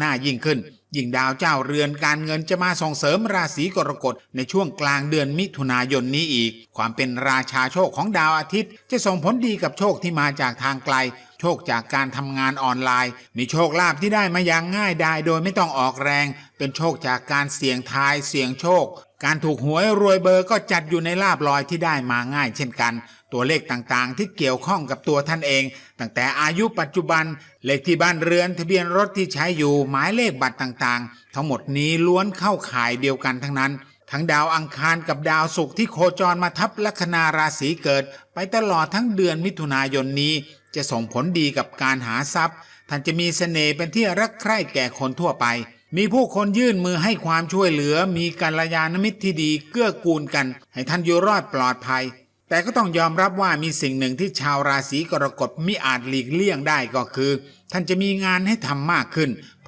หน้ายิ่งขึ้น ยิ่งดาวเจ้าเรือนการเงินจะมาส่งเสริมราศีกรกฎในช่วงกลางเดือนมิถุนายนนี้อีก ความเป็นราชาโชคของดาวอาทิตย์ จะส่งผลดีกับโชคที่มาจากทางไกล โชคจากการทำงานออนไลน์ มีโชคลาภที่ได้มาอย่างง่ายดายโดยไม่ต้องออกแรง เป็นโชคจากการเสี่ยงทายเสี่ยงโชค การถูกหวยรวยเบอร์ก็จัดอยู่ในลาบลอยที่ได้มาง่ายเช่นกันตัวเลขต่างๆ ที่เกี่ยวข้องกับตัวท่านเอง ตั้งแต่อายุปัจจุบัน เลขที่บ้านเรือน ทะเบียนรถที่ใช้อยู่หมายเลขบัตรต่างๆทั้งหมดนี้ล้วนเข้าข่ายเดียวกันทั้งนั้น ทั้งดาวอังคารกับดาวศุกร์ที่โคจรมาทับลัคนาราศีเกิด ไปตลอดทั้งเดือนมิถุนายนนี้ จะส่งผลดีกับการหาทรัพย์ ท่านจะมีเสน่ห์เป็นที่รักใคร่แก่คนทั่วไป มีผู้คนยื่นมือให้ความช่วยเหลือ มีกัลยาณมิตรที่ดีเกื้อกูลกัน ให้ท่านอยู่รอดปลอดภัยแต่ก็ต้องยอมรับว่ามีสิ่งหนึ่งที่ชาวราศีกรกฎมิอาจหลีกเลี่ยงได้ก็คือ ท่านจะมีงานให้ทำมากขึ้น